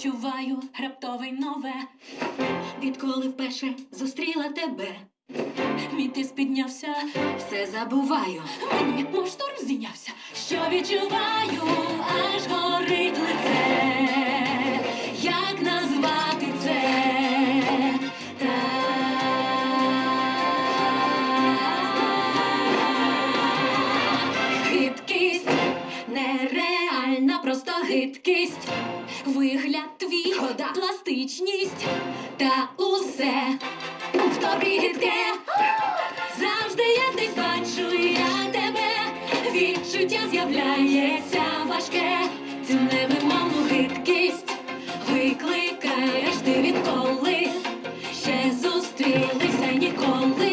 відчуваю раптове й нове. Відколи вперше зустріла тебе. Мій тиск піднявся, Все забуваю. мені мов шторм зійнявся, Що відчуваю, аж горить лице. Нереальна, просто гидкість. Вигляд твій, Хода. пластичність та усе в тобі гидке. Завжди я десь бачу я тебе, відчуття з'являється важке, цю невимовну гидкість викликаєш ти відколи, ще зустрілися ніколи.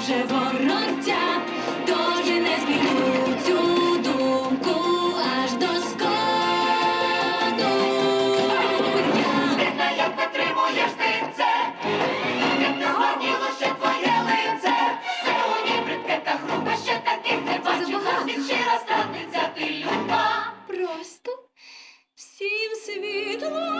Вже вороття, тож і не зміню цю думку аж до скону. Бідна, як витримуєш ти це, як не згорніло ще твоє лице. Сьогодні бридке та грубе, ще таких не. Всіх щира страниця ти люба. Просто всім світло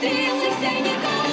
зустрілися ніколи.